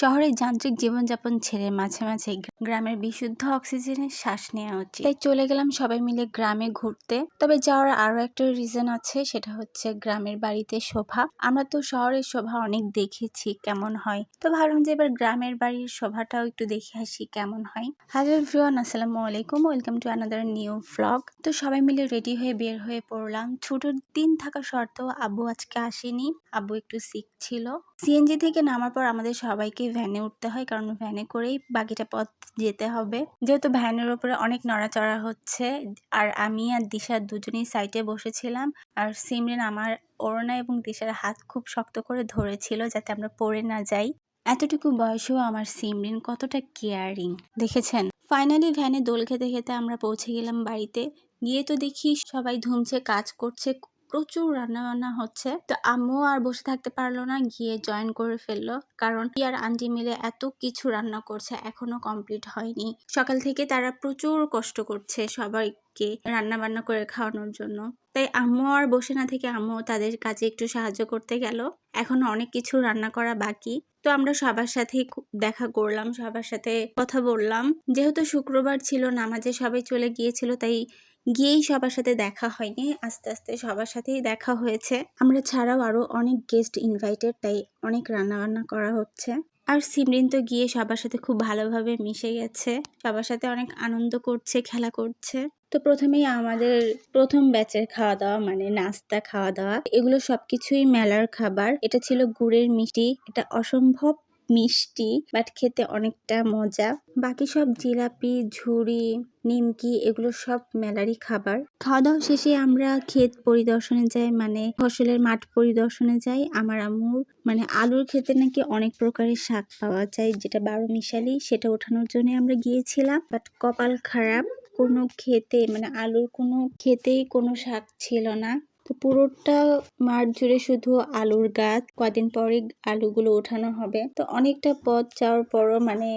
শহরের যান্ত্রিক জীবনযাপন ছেড়ে মাঝে মাঝে গ্রামের বিশুদ্ধ অক্সিজেনের শ্বাস নেওয়া উচিত। তাই চলে গেলাম সবাই মিলে গ্রামে ঘুরতে। তবে যাওয়ার আরও একটা রিজন আছে, সেটা হচ্ছে গ্রামের বাড়িতে শোভা। আমরা তো শহরের শোভা অনেক দেখেছি, কেমন হয়? তো ভাবলাম যে এবার গ্রামের বাড়ির শোভাটাও একটু দেখে আসি কেমন হয়। হ্যালো এভরিওয়ান আসসালামু আলাইকুম welcome to another new vlog তো সবাই মিলে রেডি হয়ে বের হয়ে পড়লাম। ছুটোর দিন থাকা সত্ত্বেও আব্বু আজকে আসেনি। আব্বু একটু সিক ছিল। সিএনজি থেকে নামার পর আমাদের সবাইকে ভ্যানে উঠতে হয়, কারণ ভ্যানে করেই বাকিটা পথ যেতে হবে। যেহেতু ভ্যানের উপরে অনেক নড়াচড়া হচ্ছে, আর আমি আর দিশা দুজনেই সাইডে বসেছিলাম, আর সিমরিন আমার ওড়না এবং দিশার হাত খুব শক্ত করে ধরেছিল যাতে আমরা পড়ে না যাই। এতটুকু বয়সেও আমার সিমরিন কতটা কেয়ারিং দেখেছেন? ফাইনালি ভ্যানে দোল খেতে খেতে আমরা পৌঁছে গেলাম বাড়িতে। গিয়ে তো দেখি সবাই ধুমছে, কাজ করছে প্রচুর রান্না বান্না হচ্ছে। তো আম্মু আর বসে থাকতে পারল না, গিয়ে জয়েন করে ফেলল। কারণ আর আন্টি মিলে এত কিছু রান্না করছে, এখনও কমপ্লিট হয়নি। সকাল থেকে তারা প্রচুর কষ্ট করছে সবাইকে রান্না বান্না করে খাওয়ানোর জন্য। তাই আম্মু আর বসে না থেকে আম্মু তাদের কাজে একটু সাহায্য করতে গেল। এখনও অনেক কিছু রান্না করা বাকি। তো আমরা সবার সাথেই দেখা করলাম, সবার সাথে কথা বললাম। যেহেতু শুক্রবার ছিল, নামাজে সবাই চলে গিয়েছিল, তাই গিয়েই সবার সাথে দেখা হয়নি। আস্তে আস্তে সবার সাথেই দেখা হয়েছে। আমরা ছাড়াও আরও অনেক গেস্ট ইনভাইটেড তাই অনেক রান্না বান্না করা হচ্ছে। আর সিমরিন তো গিয়ে সবার সাথে খুব ভালোভাবে মিশে গেছে। সবার সাথে অনেক আনন্দ করছে, খেলা করছে। তো প্রথমেই আমাদের প্রথম ব্যাচের খাওয়া দাওয়া মানে নাস্তা খাওয়া দাওয়া এগুলো সবকিছুই মেলার খাবার। এটা ছিল গুড়ের মিষ্টি। এটা অসম্ভব মিষ্টি বাট খেতে অনেকটা মজা। বাকি সব জিলাপি, ঝুড়ি, নিমকি, এগুলো সব মেলারই খাবার। খাওয়া দাওয়া শেষে আমরা ক্ষেত পরিদর্শনে যাই মানে ফসলের মাঠ পরিদর্শনে যাই। আমার আম্মুর মানে আলুর ক্ষেতে নাকি অনেক প্রকারের শাক পাওয়া যায়, যেটা বারো মিশালি সেটা ওঠানোর জন্য আমরা গিয়েছিলাম। বাট কপাল খারাপ, কোনো খেতে মানে আলুর কোনো খেতেই কোনো শাক ছিল না। তো পুরোটা মাঠ জুড়ে শুধু আলুর গাছ, কদিন পরে আলুগুলো ওঠানো হবে। তো অনেকটা পথ যাওয়ার পরও মানে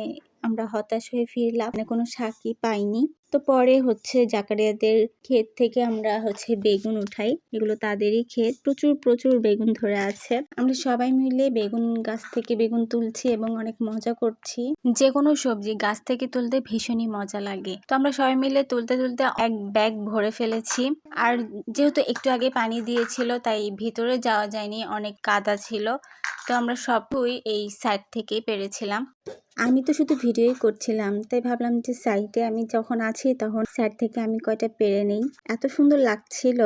আমরা হতাশ হয়ে ফিরলাম। মানে কোনো শাকই পাইনি। তো পরে হচ্ছে জাকারিয়াদের ক্ষেত থেকে আমরা হচ্ছে বেগুন উঠাই। এগুলো তাদেরই ক্ষেত। প্রচুর প্রচুর বেগুন ধরে আছে। আমরা সবাই মিলে বেগুন গাছ থেকে বেগুন তুলছি এবং অনেক মজা করছি। যে কোনো সবজি গাছ থেকে তুলতে ভীষণই মজা লাগে। তো আমরা সবাই মিলে তুলতে তুলতে এক ব্যাগ ভরে ফেলেছি। আর যেহেতু একটু আগে পানি দিয়েছিল, তাই ভিতরে যাওয়া যায়নি। অনেক কাদা ছিল। তো আমরা সবই এই সাইড থেকেই পেরেছিলাম। আমি তো শুধু ভিডিওই করছিলাম, তাই ভাবলাম যে সাইডে আমি যখন আছি তখন সাইড থেকে আমি কয়টা পেরে নেই। এত সুন্দর লাগছিল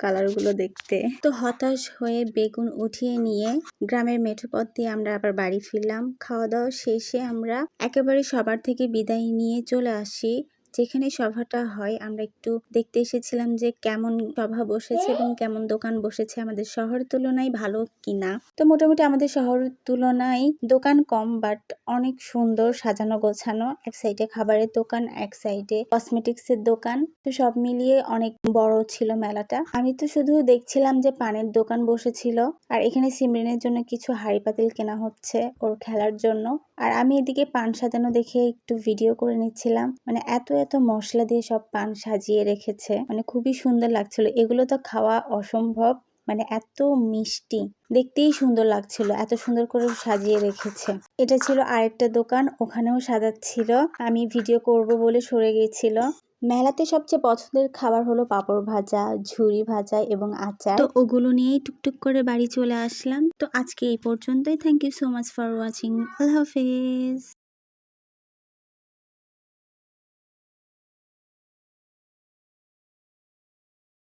কালারগুলো দেখতে। তো হতাশ হয়ে বেগুন উঠিয়ে নিয়ে গ্রামের মেঠো পথ দিয়ে আমরা আবার বাড়ি ফিরলাম। খাওয়া দাওয়া শেষে আমরা একেবারে সবার থেকে বিদায় নিয়ে চলে আসি। যেখানে সভাটা হয়, আমরা একটু দেখতে এসেছিলাম যে কেমন সভা বসেছে এবং কেমন দোকান বসেছে আমাদের শহর তুলনায় ভালো কিনা। তো মোটামুটি আমাদের শহরের তুলনায় দোকান কম বাট অনেক সুন্দর সাজানো গোছানো। এক সাইডে খাবারের দোকান, এক সাইডে কসমেটিক্স এর দোকান। তো সব মিলিয়ে অনেক বড় ছিল মেলাটা। আমি তো শুধু দেখছিলাম যে পানের দোকান বসেছিল, আর এখানে সিমরিনের জন্য কিছু হাড়ি পাতিল কেনা হচ্ছে ওর খেলার জন্য। আর আমি এদিকে পান সাজানো দেখে একটু ভিডিও করে নিচ্ছিলাম। মানে এত এত মশলা দিয়ে সব পান সাজিয়ে রেখেছে। মানে খুবই সুন্দর লাগছিল। এগুলো তো খাওয়া অসম্ভব। মানে এত মিষ্টি। দেখতেই সুন্দর লাগছিল। এত সুন্দর করে সাজিয়ে রেখেছে। এটা ছিল আরেকটা দোকান। ওখানেও সাজাচ্ছিল। আমি ভিডিও করব বলে সরে গিয়েছিল। মেলাতে সবচেয়ে পছন্দের খাবার হলো পাপড় ভাজা, ঝুরি ভাজা এবং আচার। তো ওগুলো নিয়েই টুকটুক করে বাড়ি চলে আসলাম। তো আজকে এই পর্যন্তই। Thank you so much for watching আল্লাহ হাফেজ।